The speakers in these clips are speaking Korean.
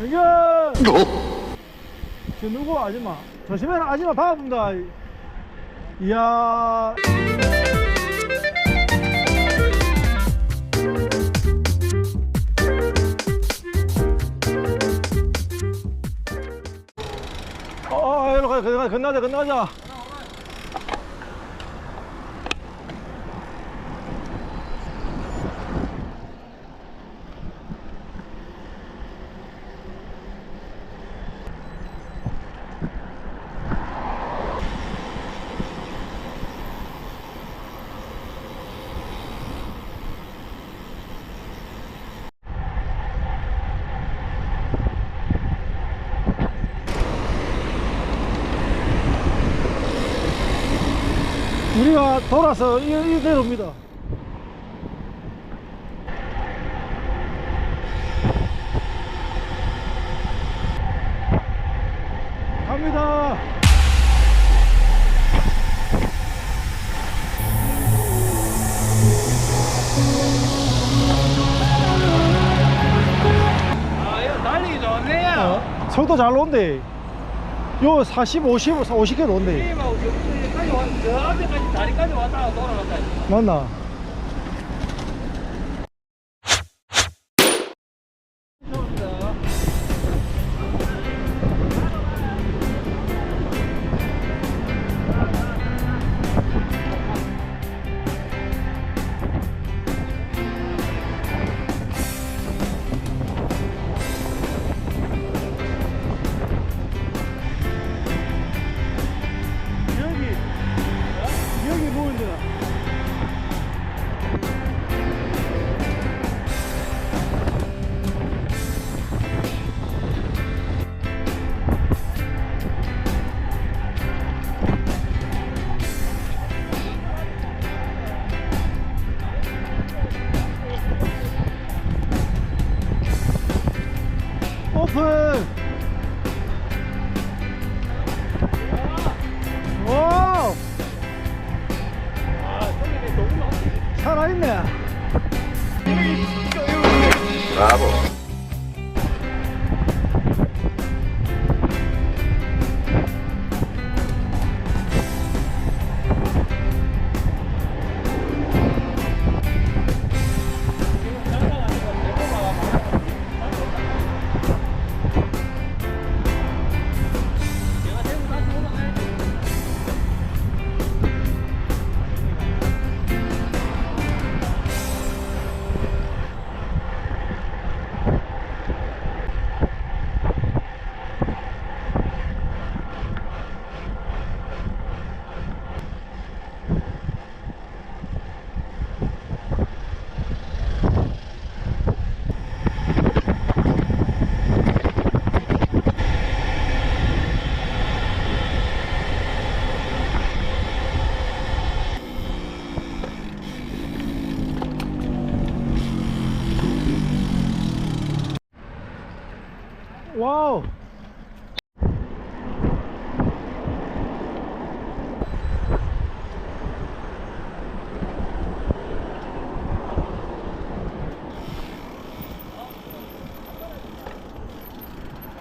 여기야! 저 누구 아줌마? 조심해라 아줌마 반갑습니다. 이야. 어, 일로 가, 건너자, 건너자, 우리가 돌아서 이, 이대로입니다. 갑니다. 아, 이거 달리기 좋네요. 어, 속도 잘 온대. 요 40, 50, 50km 온대. 게임하고 여기까지 왔, 저 앞에까지 다리까지 왔다가 돌아갔다. 맞나? 와우.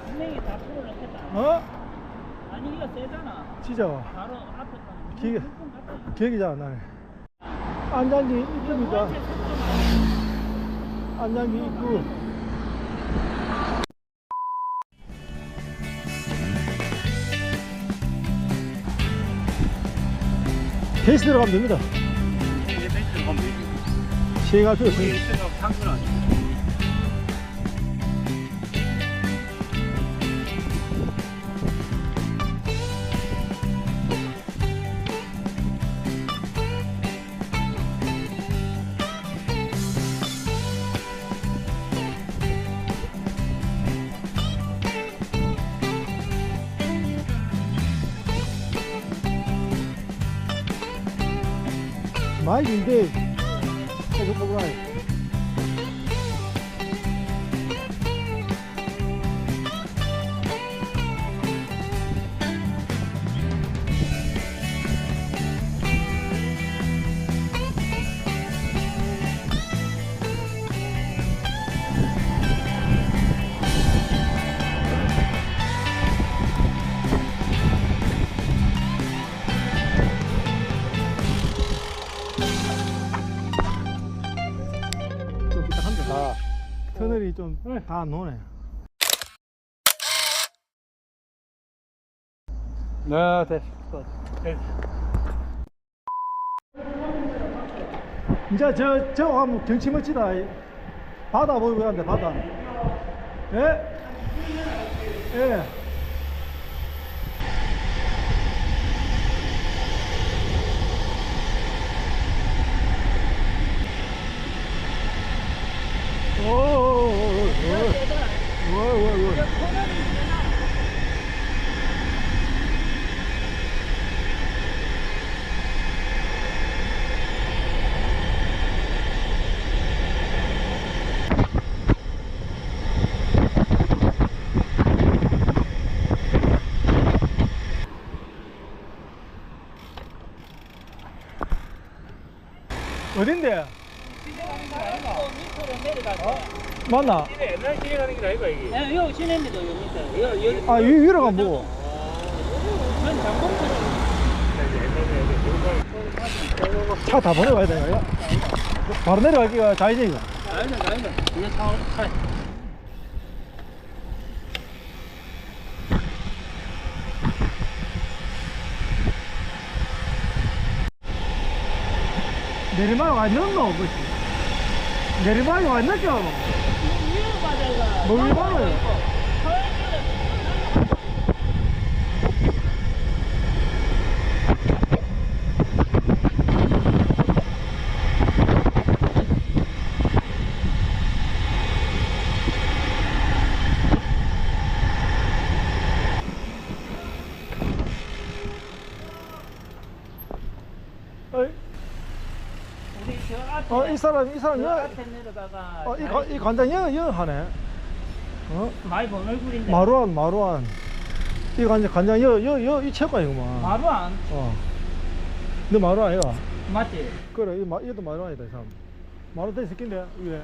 분명히 다 풀어 넣겠다. 어? 아니, 이거 세잖아. 진짜 바로 앞에 갖다 기억이 잘 안 나네. 안장기 입구입니다. 안장기 입구. 페이스 들어가면 됩니다. 이제 벤츠 가면 되지. 시행할 필요 없습니다. 아 니고. 마이크 좀다안 노네. 네, 됐어. 됐어. 이제 저, 저 가면 경치 멋지다. 바다 보이고 그런데 바다. 예? 예. 오, 오, 오, 오, 오, 오, 오, 오. 어딘데? 맞나? 이게 옛날 길에 가는 게 아이가 이게. 예, 여기 시내입니다, 여기 밑에. 아, 위, 위로 가면 뭐고? 전 장봉처럼. 차 다 보내가야 되나, 이거? 바로 내려가기가 좌회전이가. 아니다, 아니다. 이제 차, 차. 내리막 안 넣노, 뭐지? 내리막이 안 넣죠? 어이, 앞에. 어, 이 사람, 이 사람, 저 여, 앞에 내려가가. 어, 이, 관- 이 관장 여, 여 하네. 어? 많이 본 얼굴인데. 마루안, 마루안. 이 관장, 관장 여, 여, 여, 이 체육관이구만. 마루 안. 어. 너 마루 아이가? 맞지? 그래, 이 마, 이것도 마루 아니다, 이 사람. 마루 된 새끼인데, 위에.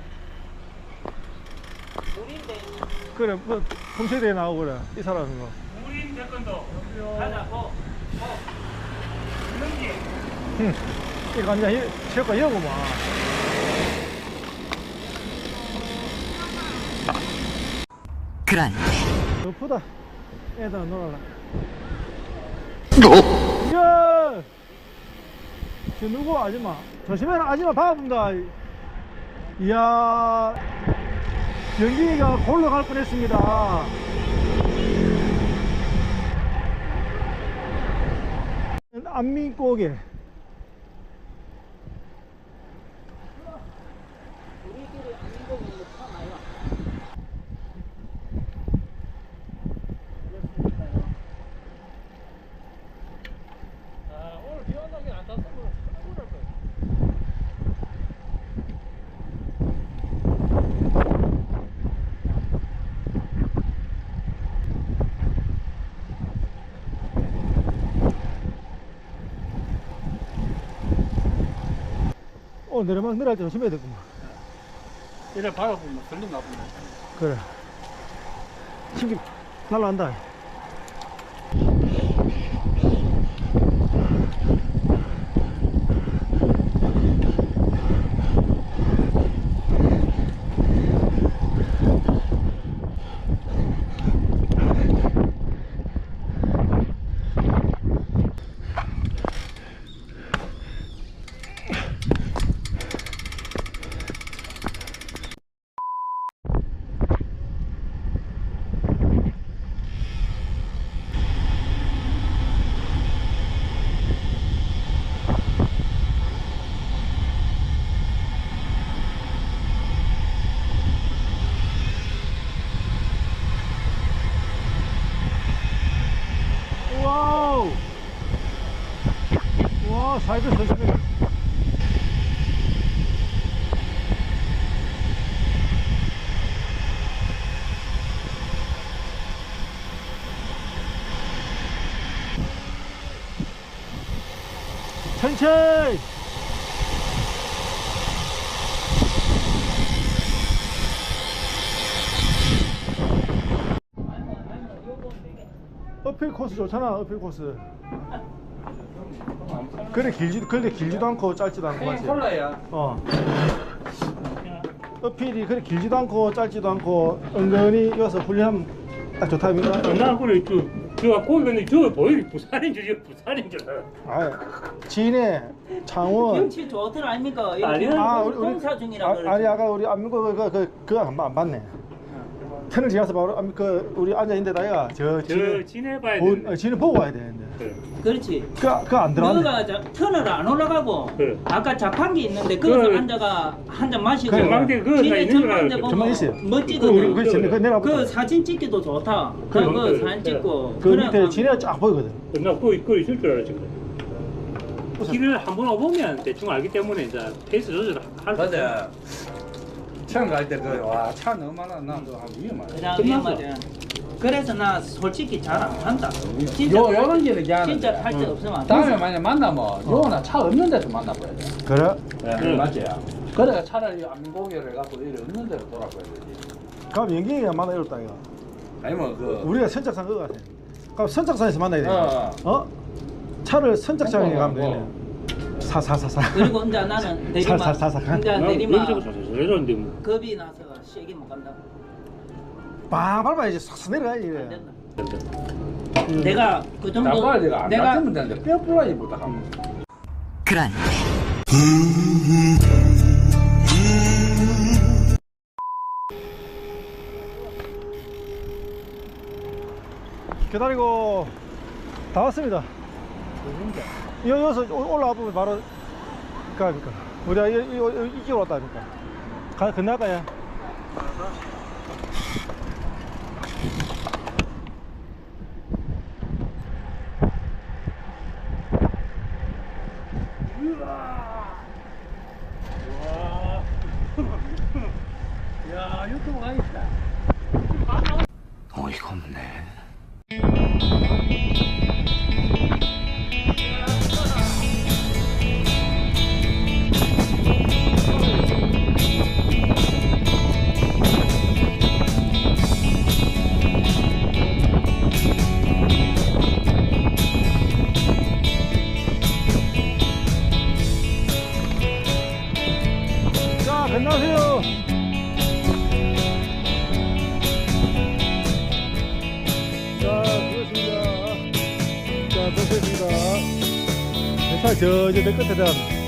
우리인데. 그래, 뭐, pom세대에 나오고 그래. 이 사람인 거. 우린 태권도. 가자, 고. 응. 이이 체육관 여구만. 그런데 높다. 애들 놀아라. 야! 저 누구 아줌마? 조심해라 아줌마 봐본다. 이야 연기가 골로 갈 뻔했습니다. 안민고개. 우리끼리 안 보고 있는 차 많이 와. 아, 오늘 비 온다는 게안 탔어. 오늘 거. 어 내려막 내려갈 때 조심해야 되구만. 이래 받아보면 걸림 나쁜다. 그래. 신기 날라간다. 와우. 와, 사이드 조심해. 천천히. 어필 코스 좋잖아 어필 코스 그래 길지도 그래 길지도 않고 짧지도 않고 맞지 콜라야. 어 어필이 그렇게 길지도 않고 짧지도 않고 은근히 이어서 훈련하면 딱 좋다 입니다. 나 그래 저저 거기는 저 보이 부산인 줄 부산인 줄 알아. 아, 진해, 창원. 경치 좋더라 아닙니까? 아니야. 아, 우리, 우리 공사 중이라 아, 그러지. 아니 아까 우리 안민구 그, 그, 그거 안, 안 봤네. 터널 지나서 바로 안민 그 우리 앉아 있는 데다가 저 저 진해 지내봐야 본, 돼. 어, 진해 보고 와야 되는데. 그래. 그렇지. 그, 그안 들어갔네. 너가 자, 터널 안 올라가고 그래. 아까 자판기 있는데 거기서 그래. 앉아가 한 잔 마시고 그래. 전망대 그거 다 진해 있는 줄 전망대 알았어. 보고 전망 있어요. 멋지거든. 그, 우리 그, 진해 그. 그 사진 찍기도 좋다. 그, 그래, 그 그래. 사진 찍고. 그 그래, 밑에 막 진해가 쫙 보이거든. 나 그거 그거 있을 줄 알았지. 그래. 길을 한번 와보면 대충 알기 때문에 이제 페이스 조절을 할 수. 근데 처음 갈 때 그 와 차 너무 많아 나도 한 위험하네. 그냥 끝났어. 위험하지. 그래서 나 솔직히 잘안 한다. 진짜 요 요런 길을 얘기하는 진짜 할데 없으면 안 돼. 다음에 만약 만나면 요거나 차 없는 데서 만나봐야 돼. 그래? 네, 응. 맞지? 그래가 차라리 안민고개를 갖고 이래 없는 데로 돌아가야 되지. 그럼 연기가 만나 이렇다 이거. 아니면 그 우리가 선착산 그거 같아. 그럼 선착산에서 만나야 돼. 어. 어? 차를 선착장에 어, 가면 어. 되네. 사사사사. 그리고 혼자 나는 내리막 살살살살. 혼자 나 내리막 이러는데 뭐. 겁이 나서 세게 못 간다. 빵 밟아야지 싹싹 내려가야지. 안 이래. 된다. 음. 내가 그 정도 나빠야 돼가 안 내가 닿으면 되는데 뼈 부러지 못하면. 그런데 기다리고 다 왔습니다. 여- 여기서 올- 올라와 보면 바로 가니까 우리가 이쪽으로 왔다니까. 가 건너가 야. 야 유튜브 가겠다. 어이가 없네. 자 수고했습니다. 자 수고했습니다. 자저 이제 내 끝에 대한